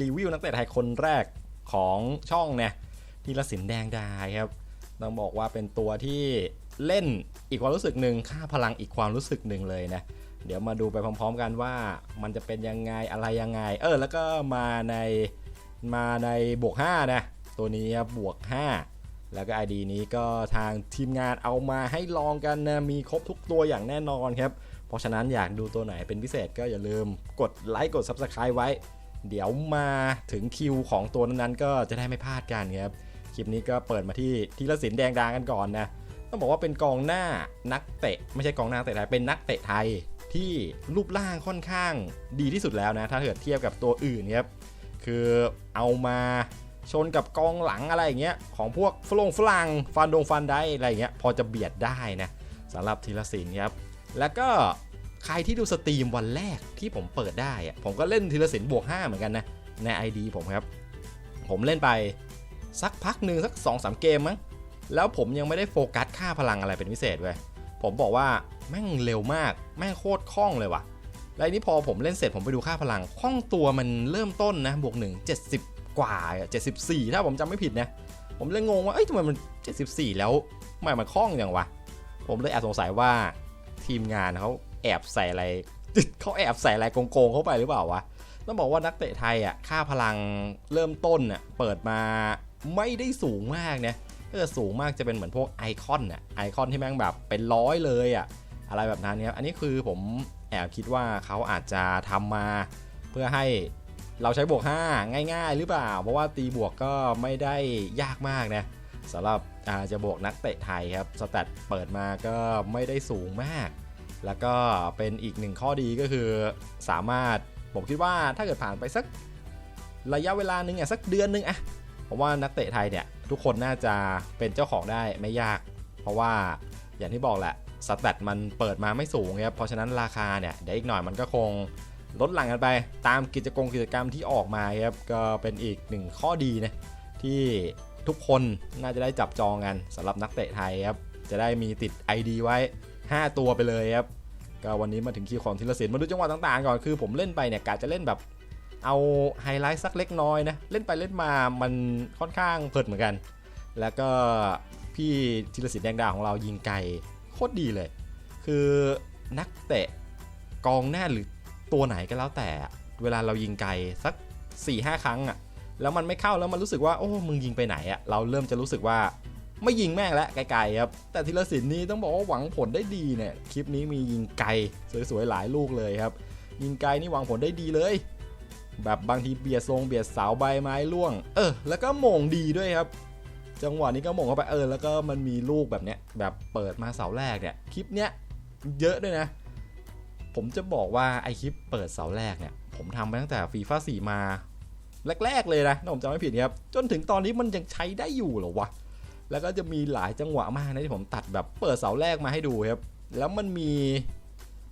รีวิวนักเตะไทยคนแรกของช่องเนี่ยธีรศิลป์แดงดาครับต้องบอกว่าเป็นตัวที่เล่นอีกความรู้สึกหนึ่งค่าพลังอีกความรู้สึกหนึ่งเลยนะเดี๋ยวมาดูไปพร้อม ๆ กันว่ามันจะเป็นยังไงอะไรยังไง เออ แล้วก็มาในมาในบวก 5 นะ ตัวนี้ครับบวก 5 แล้วก็ ID นี้ก็ทางทีมงานเอามาให้ลองกันนะ มีครบทุกตัวอย่างแน่นอนครับ เพราะฉะนั้นอยากดูตัวไหนเป็นพิเศษก็อย่าลืมกดไลค์กด Subscribe ไว้ เดี๋ยวมาถึงคิวของตัวนั้นๆก็จะได้ไม่พลาดกันครับ คลิปนี้ก็เปิดมาที่ทีละสินแดงดากันก่อนนะ ต้องบอกว่าเป็นกองหน้านักเตะ ไม่ใช่กองหน้าเตะไทย เป็นนักเตะไทยที่รูปร่างค่อนข้างดีที่สุดแล้วนะ ถ้าเกิดเทียบกับตัวอื่นครับ คือเอามาชนกับกองหลังอะไรอย่างเงี้ยของพวกฝรงฝรั่งฟันดงฟันได้อะไรอย่างเงี้ยพอจะเบียดได้นะสำหรับทีละสินครับ แล้วก็ ใครที่ดูสตรีมวันแรกที่ผมเปิดได้อะผมก็เล่นทีละสินบวก 5 เหมือนกันนะ ใน ID ผมครับ ผมเล่นไปสักพักหนึ่งสัก2อสเกมมั้ง แล้วผมยังไม่ได้โฟกัสค่าพลังอะไรเป็นพิเศษเว้ยผมบอกว่าแม่งเร็วมาก แม่งโคตรคล่องเลยว่ะแล้วนี้พอผมเล่นเสร็จผมไปดูค่าพลังคล่องตัวมันเริ่มต้นนะบวกหนึ่ง70กว่าอะ74ถ้าผมจำไม่ผิดนะ ผมเลยงงว่าเอ้ยทำไมมัน74แล้วทำไมมันคล่องอย่างวะ ผมเลยแอบสงสัยว่าทีมงานเขา แอบใส่อะไรเขาแอบใส่อะไรโกงๆเข้าไปหรือเปล่าวะต้องบอกว่านักเตะไทยอะค่าพลังเริ่มต้นอะเปิดมาไม่ได้สูงมากนะถ้าเกิดสูงมากจะเป็นเหมือนพวกไอคอนอะไอคอนที่แม่งแบบเป็นร้อยเลยอะอะไรแบบนั้นเนี่ยอันนี้คือผมแอบคิดว่าเขาอาจจะทำมาเพื่อให้เราใช้บวก 5 ง่าย ๆ หรือเปล่า เพราะว่าตีบวกก็ไม่ได้ยากมากนะสำหรับอาจะบวกนักเตะไทยครับสแตทเปิดมาก็ไม่ได้สูงมาก แล้วก็เป็นอีกหนึ่งข้อดีก็คือสามารถผมคิดว่าถ้าเกิดผ่านไปสักระยะเวลาหนึ่งอะสักเดือนหนึงอะผมว่านักเตะไทยเนี่ยทุกคนน่าจะเป็นเจ้าของได้ไม่ยาก เพราะว่าอย่างที่บอกแหละสแตทมันเปิดมาไม่สูงครับเพราะฉะนั้นราคาเนี่ยเดี๋ยวอีกหน่อยมันก็คงลดหลั่งกันไป ตามกิจกรรมกิจกรรมที่ออกมาครับก็เป็นอีกหนึ่งข้อดีนะที่ทุกคนน่าจะได้จับจองกันสำหรับนักเตะไทยครับจะได้มีติด ID ไว้ 5 ตัวไปเลยครับก็วันนี้มาถึงคิวของธีรศิลป์มาดูจังหวะต่างๆก่อนคือผมเล่นไปเนี่ยกะจะเล่นแบบเอาไฮไลท์สักเล็กน้อยนะเล่นไปเล่นมามันค่อนข้างเพลิดเหมือนกัน แล้วก็พี่ธีรศิลป์แดงดาของเรายิงไกลโคตรดีเลย คือนักเตะกองหน้าหรือตัวไหนก็แล้วแต่ เวลาเรายิงไกลสัก4-5 ครั้งอะ่ะแล้วมันไม่เข้าแล้วมันรู้สึกว่าโอ้มึงยิงไปไหนอะ่ะเราเริ่มจะรู้สึกว่า ไม่ยิงแม่งแล้วไกลๆครับ แต่ธีรศิลป์นี่ต้องบอกว่าหวังผลได้ดีเนี่ยคลิปนี้มียิงไกลสวยๆหลายลูกเลยครับ ยิงไกลนี่หวังผลได้ดีเลย แบบบางทีเบียดทรงเบียดเสาใบไม้ร่วง เออ แล้วก็มงดีด้วยครับ จังหวะนี้ก็มงเข้าไปเออ แล้วก็มันมีลูกแบบเนี้ยแบบเปิดมาเสาแรกเนี่ยคลิปเนี้ยเยอะด้วยนะ ผมจะบอกว่าไอคลิปเปิดเสาแรกเนี่ย ผมทำไปตั้งแต่ฟีฟ่าสี่มาแรกๆเลยนะถ้าผมจำไม่ผิดครับจนถึงตอนนี้มันยังใช้ได้อยู่เหรอวะ แล้วก็จะมีหลายจังหวะมากนะที่ผมตัดแบบเปิดเสาแรกมาให้ดูครับ แล้วมันมี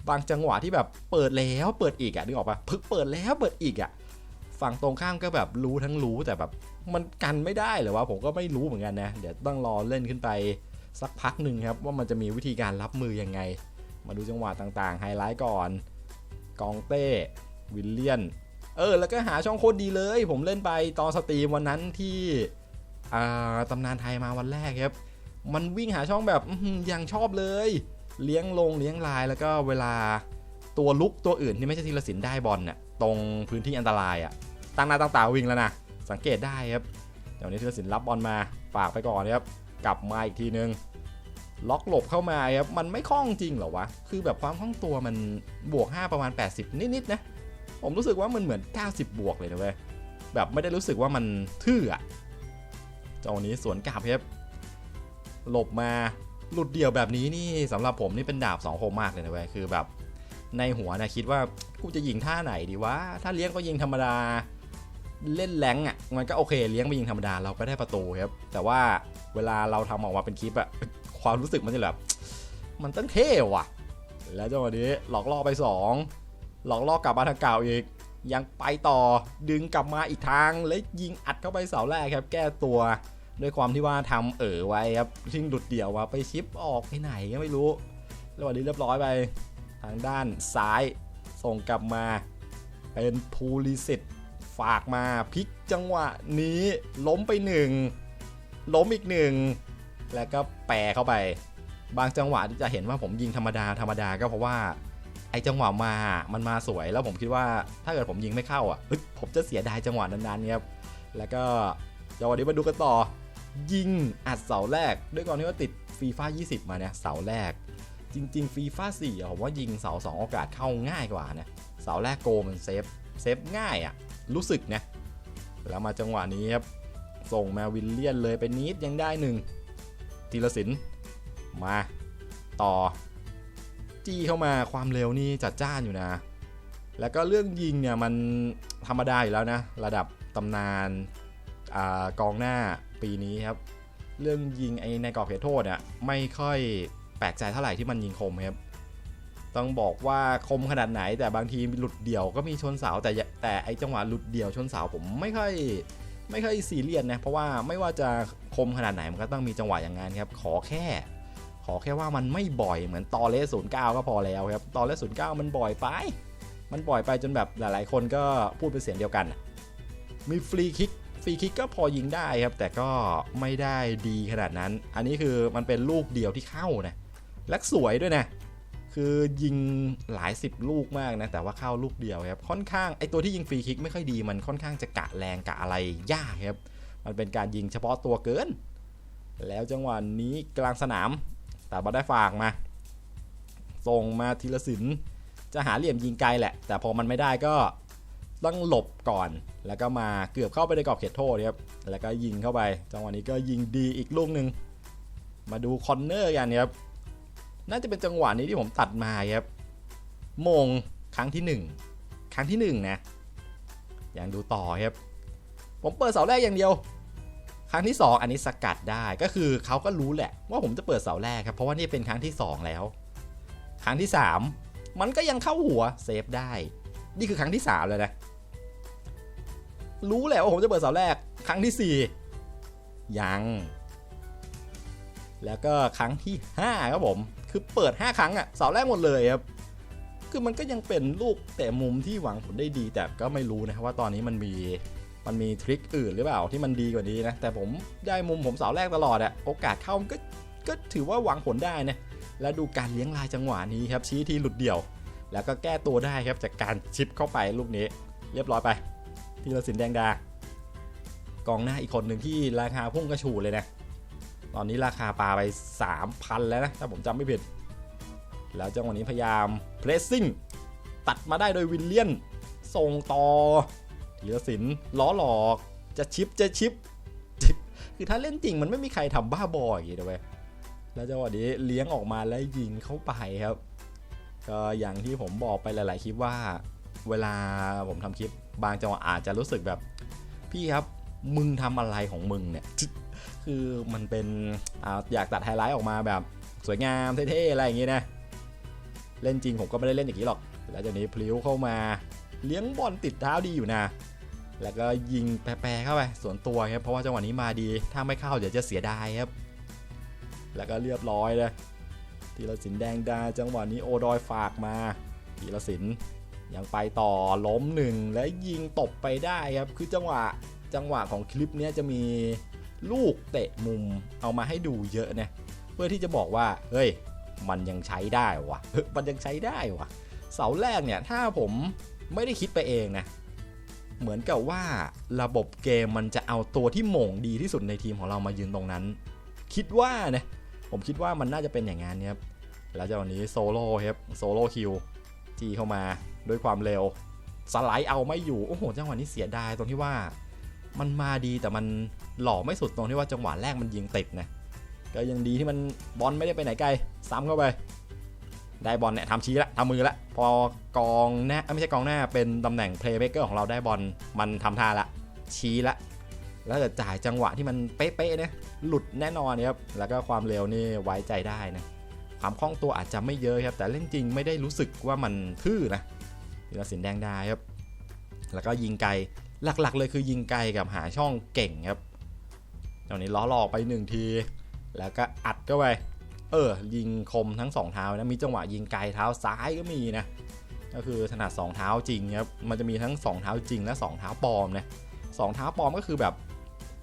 บางจังหวะที่แบบเปิดแล้วเปิดอีกอะนึกออกปะพึกเปิดแล้วเปิดอีกอะฝั่งตรงข้ามก็แบบรู้ทั้งรู้แต่แบบมันกันไม่ได้เหรอวะผมก็ไม่รู้เหมือนกันนะ เดี๋ยวต้องรอเล่นขึ้นไปสักพักหนึ่งครับ ว่ามันจะมีวิธีการรับมือยังไง มาดูจังหวะต่างๆ ไฮไลท์ก่อน กองเต้ วิลเลียน เออ แล้วก็หาช่องโคตรดีเลย ผมเล่นไปตอนสตรีมวันนั้นที่ ตำนานไทยมาวันแรกครับ มันวิ่งหาช่องแบบอื้อหือยังชอบเลย เลี้ยงลงเลี้ยงลายแล้วก็เวลาตัวลุกตัวอื่นที่ไม่ใช่ทีละสินได้บอลเนี่ยตรงพื้นที่อันตรายอะ่ะตั้งหน้าตั้งตาวิ่งแล้วนะสังเกตได้ครับเดี๋ยวนี้ทีละสินรับบอลมาฝากไปก่อนครับกลับมาอีกทีนึงล็อกหลบเข้ามาครับมันไม่คล่องจริงเหรอวะคือแบบความคล่องตัวมันบวก 5 ประมาณ 80 นิดๆนะผมรู้สึกว่ามันเหมือน 90 บวกเลยนะเว้ยแบบไม่ได้รู้สึกว่ามันทื่ออะ เจ้านี้สวนกลับครับหลบมาหลุดเดี่ยวแบบนี้นี่สำหรับผมนี่เป็นดาบสองคมมากเลยนะเว้ยคือแบบ ในหัวนะคิดว่ากูจะยิงท่าไหนดีวะถ้าเลี้ยงก็ยิงธรรมดาเล่นแรงอะมันก็โอเคเลี้ยงไปยิงธรรมดาเราก็ได้ประตูครับ แต่ว่าเวลาเราทำออกมาเป็นคลิปอะความรู้สึกมันจะแบบมันต้องเท่ว่ะ แล้วจังหวะนี้หลอกล่อไป 2 หลอกล่อกลับมาทางเก่าอีก ยังไปต่อดึงกลับมาอีกทางแล้วยิงอัดเข้าไปเสาแรกครับ แก้ตัวด้วยความที่ว่าทำเอ๋อไว้ครับทิ้งดุดเดี่ยวว่าไปชิปออกไปไหนก็ไม่รู้แล้ววันนี้เรียบร้อยไป ทางด้านซ้ายส่งกลับมา เป็นภูริสิทธิ์ฝากมาพลิกจังหวะนี้ล้มไปหนึ่งล้มอีกหนึ่งแล้วก็แปรเข้าไป บางจังหวะที่จะเห็นว่าผมยิงธรรมดาธรรมดาก็เพราะว่า ไอจังหวะมา มันมาสวย แล้วผมคิดว่าถ้าเกิดผมยิงไม่เข้าอะผมจะเสียดายจังหวะนั้นๆครับแล้วก็เดี๋ยววันนี้มาดูกันต่อ ยิงอัดเสาแรก ด้วยก่อนที่ว่าติดฟีฟ่า20 มาเนี่ยเสาแรก จริงๆฟีฟ่า4ผมว่ายิงเสา2โอกาสเข้าง่ายกว่านะเสาแรกโกมันเซฟเซฟง่ายอะรู้สึกนะแล้วมาจังหวะนี้ครับส่งมาวิลเลียนเลยไปนิดยังได้หนึ่งทีละสินมาต่อ จี้เข้ามาความเร็วนี่จัดจ้านอยู่นะ แล้วก็เรื่องยิงเนี่ยมันธรรมดาอยู่แล้วนะ ระดับตำนานอากองหน้าปีนี้ครับ เรื่องยิงไอในกรอบเขตโทษเนี่ยไม่ค่อยแปลกใจเท่าไหร่ที่มันยิงคมครับ ต้องบอกว่าคมขนาดไหนแต่บางทีหลุดเดี่ยวก็มีชนเสาแต่อย่าแต่ไอจังหวะหลุดเดี่ยวชนเสาผมไม่ค่อยไม่ค่อยซีเรียสนะเพราะว่าไม่ว่าจะคมขนาดไหนมันก็ต้องมีจังหวะอย่างงั้นครับขอแค่ข อแค่ว่ามันไม่บ่อยเหมือนตอเลสศูนย์เก้าก็พอแล้วครับตอเลสศูนย์เก้ามันบ่อยไป มันบ่อยไปจนแบบหลาย ๆ คนก็พูดเป็นเสียงเดียวกัน มีฟรีคิกฟรีคิกก็พอยิงได้ครับ แต่ก็ไม่ได้ดีขนาดนั้น อันนี้คือมันเป็นลูกเดียวที่เข้านะและสวยด้วยนะคือยิงหลายสิบลูกมากนะแต่ว่าเข้าลูกเดียวครับค่อนข้างไอตัวที่ยิงฟรีคิกไม่ค่อยดีมันค่อนข้างจะกะแรงกะอะไรยากครับ มันเป็นการยิงเฉพาะตัวเกิน แล้วจังหวะนี้กลางสนาม แต่บอลได้ฝากมาส่งมาทีละสินจะหาเหลี่ยมยิงไกลแหละ แต่พอมันไม่ได้ก็ต้องหลบก่อน แล้วก็มาเกือบเข้าไปในกรอบเขตโทษครับ แล้วก็ยิงเข้าไป จังหวะนี้ก็ยิงดีอีกลูกหนึ่ง มาดูคอนเนอร์กันครับ น่าจะเป็นจังหวะนี้ที่ผมตัดมาครับ มงครั้งที่ 1 ครั้งที่1นะ อย่างดูต่อครับ ผมเปิดเสาแรกอย่างเดียว ครั้งที่ 2 อันนี้สกัดได้ก็คือเขาก็รู้แหละ ว่าผมจะเปิดเสาแรกครับเพราะว่านี่เป็นครั้งที่ 2 แล้ว ครั้งที่ 3 มันก็ยังเข้าหัวเซฟได้ นี่คือครั้งที่3เลยนะรู้แหละว่าผมจะเปิดเสาแรก ครั้งที่ 4 ยัง แล้วก็ครั้งที่ 5 ครับผม คือเปิด 5 ครั้งอะเสาแรกหมดเลยครับคือมันก็ยังเป็นลูกเตะมุมที่หวังผลได้ดีแต่ก็ไม่รู้นะครับว่าตอนนี้มันมี มันมีทริคอื่นหรือเปล่าที่มันดีกว่านี้นะ แต่ผมได้มุมผมเสาแรกตลอดอะโอกาสเข้ามันก็ก็ถือว่าหวังผลได้นะ แล้วดูการเลี้ยงลายจังหวะนี้ครับชี้ที่หลุดเดี่ยว แล้วก็แก้ตัวได้ครับจากการชิปเข้าไปลูกนี้ เรียบร้อยไป ทีละสินแดงดากองหน้าอีกคนหนึ่งที่ราคาพุ่งกระฉูดเลยนะ ตอนนี้ราคาปลาไป 3,000 แล้วนะ ถ้าผมจำไม่ผิด แล้วจังหวะนี้พยายามเพรสซิ่งตัดมาได้โดยวิลเลียนส่งต่อ ธีรศิลป์ล้อหลอกจะชิปจะชิปคือถ้าเล่นจริงมันไม่มีใครทำบ้าบออย่างนี้นะเว้ยแล้วจังหวะนี้เลี้ยงออกมาแล้วยิงเข้าไปครับก็อย่างที่ผมบอกไปหลาย ๆ คลิปว่า เวลาผมทำคลิปบางจังหวะอาจจะรู้สึกแบบ พี่ครับมึงทำอะไรของมึงเนี่ย คือมันเป็นออยากตัดไฮไลท์ออกมาแบบสวยงามเท่ๆอะไรอย่างงี้นะ เล่นจริงผมก็ไม่ได้เล่นอย่างนี้หรอก แล้วจากนี้พลิ้วเข้ามา เลี้ยงบอลติดเท้าดีอยู่นะ แล้วก็ยิงแปรๆเข้าไปส่วนตัวครับเพราะว่าจังหวะนี้มาดีถ้าไม่เข้าเดี๋ยวจะเสียดายครับ แล้วก็เรียบร้อยเลยทีละสินแดงดาจังหวะนี้โอดอยฝากมาทีละสินยังไปต่อล้มหนึ่งและยิงตบไปได้ครับคือจังหวะจังหวะของคลิปนี้จะมีลูกเตะมุมเอามาให้ดูเยอะนะเพื่อที่จะบอกว่าเฮ้ยมันยังใช้ได้วะมันยังใช้ได้วะเสาแรกเนี่ยถ้าผมไม่ได้คิดไปเองนะ เหมือนกับว่าระบบเกมมันจะเอาตัวที่หม่งดีที่สุดในทีมของเรามายืนตรงนั้น คิดว่านะผมคิดว่ามันน่าจะเป็นอย่างนั้นครับแล้วจากวันนี้โซโล่ครับโซโล่คิวจีเข้ามาด้วยความเร็วสไลด์เอาไม่อยู่โอ้โหจังหวะนี้เสียดายตรงที่ว่า มันมาดีแต่มันหล่อไม่สุดตรงที่ว่าจังหวะแรกมันยิงติดนะก็ยังดีที่มันบอลไม่ได้ไปไหนไกลซ้ำเข้าไป ได้บอลเนี่ยทำชี้ละทำมือละ พอกองหน้าไม่ใช่กองหน้าเป็นตำแหน่งเพลย์เม k เกอร์ของเราได้บอลมันทำท่าละ ชี้ละ แล้วจะจ่ายจังหวะที่มันเป๊ะๆเนี่ยหลุดแน่นอนครับแล้วก็ความเร็วนี่ไว้ใจได้นะความคล่องตัวอาจจะไม่เยอะครับ แต่เล่นจริงไม่ได้รู้สึกว่ามันทื่อนะธีรศิลป์แดงดาครับ แล้วก็ยิงไกลหลักๆ เลยคือยิงไกลกับหาช่องเก่งครับตอนนี้ล้อหลอกไปหนึ่งที แล้วก็อัดเข้าไป เออ ยิงคมทั้งสองเท้านะมีจังหวะยิงไกลเท้าซ้ายก็มีนะก็คือถนัด2เท้าจริงครับมันจะมีทั้ง 2 เท้าจริงและ 2 เท้าปลอมนะสองเท้าปลอมก็คือแบบ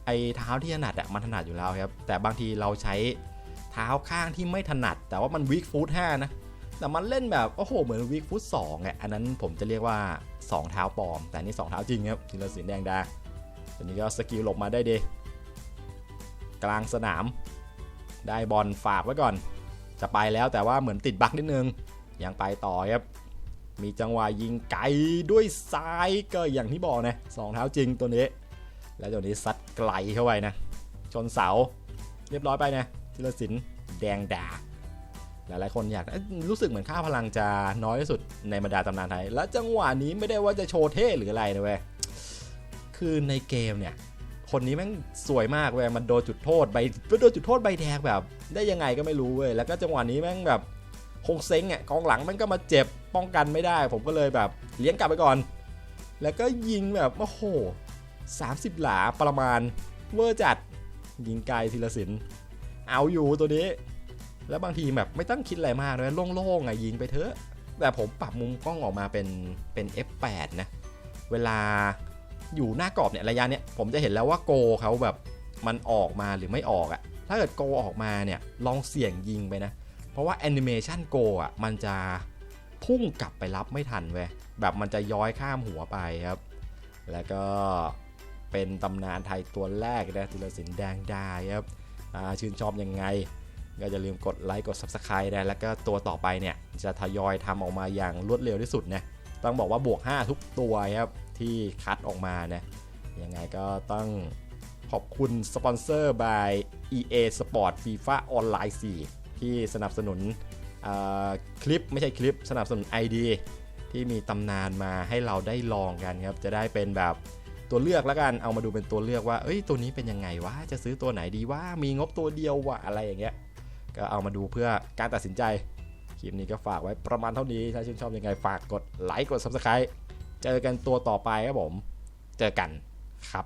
ไอ้เท้าที่ถนัดอะมันถนัดอยู่แล้วครับแต่บางทีเราใช้เท้าข้างที่ไม่ถนัด แต่ว่ามันวิกฟุตห้านะแต่มันเล่นแบบโอ้โหเหมือนวิกฟุตสองอะอันนั้นผมจะเรียกว่า 2 เท้าปลอม แต่นี่2เท้าจริงครับทีละสินแดงดาตัวนี้ก็สกิลหลบมาได้ดีกลางสนาม ได้บอลฝากไว้ก่อน จะไปแล้วแต่ว่าเหมือนติดบักนิดนึง ยังไปต่อครับ มีจังหวะยิงไกลด้วยซ้ายก็อย่างที่บอกนะสองเท้าจริงตัวนี้ แล้วตัวนี้ซัดไกลเข้าไปนะ ชนเสา เรียบร้อยไปนะธีรศิลป์แดงดาหลายๆคนอยากรู้สึกเหมือนค่าพลังจะน้อยที่สุดในบรรดาตำนานไทย และจังหวะนี้ไม่ได้ว่าจะโชว์เท่หรืออะไรนะเว้ย คือในเกมเนี่ย คนนี้แม่งสวยมากเว้ยมันโดนจุดโทษใบโดนจุดโทษใบแดงแบบ ได้ยังไงก็ไม่รู้เว้ยแล้วก็จังหวะนี้แม่งแบบคงเซ็งอะกองหลังแม่งก็มาเจ็บป้องกันไม่ได้ ผมก็เลยแบบเลี้ยงกลับไปก่อน แล้วก็ยิงแบบโอ้โห30 หลาประมาณเวอร์จัด ยิงไกลทีละสิน เอาอยู่ตัวนี้ แล้วบางทีแบบไม่ต้องคิดอะไรมากเลยโล่งๆอะยิงไปเถอะ แต่ผมปรับมุมกล้องออกมาเป็นเป็น F8 นะ เวลา อยู่หน้ากรอบเนี่ยระยะเนี่ยผมจะเห็นแล้วว่าโกเขาแบบมันออกมาหรือไม่ออกอะถ้าเกิดโกออกมาเนี่ยลองเสี่ยงยิงไปนะ เพราะว่าแอนิเมชันโกอะมันจะพุ่งกลับไปรับไม่ทันเว้ยแบบมันจะย้อยข้ามหัวไปครับ แล้วก็เป็นตำนานไทยตัวแรกนะธีรศิลป์แดงดาครับชื่นชอบยังไง ก็อย่าลืมกดไลค์กด Subscribe นะแล้วก็ตัวต่อไปเนี่ยจะทยอยทำออกมาอย่างรวดเร็วที่สุดนะต้องบอกว่าบวก 5 ทุกตัวครับ ที่คัดออกมานะยังไงก็ต้องขอบคุณสปอนเซอร์ by EA Sport FIFA Online 4 ที่สนับสนุนคลิปไม่ใช่คลิปสนับสนุน ID ที่มีตำนานมาให้เราได้ลองกันครับ จะได้เป็นแบบตัวเลือกแล้วกันเอามาดูเป็นตัวเลือกว่า เอ้ยตัวนี้เป็นยังไงวะจะซื้อตัวไหนดีว่ามีงบตัวเดียววะอะไรอย่างเงี้ยก็เอามาดูเพื่อการตัดสินใจ คลิปนี้ก็ฝากไว้ประมาณเท่านี้ถ้าชื่นชอบยังไงฝากกดไลค์กด Subscribe เจอกันตัวต่อไปครับผม เจอกันครับ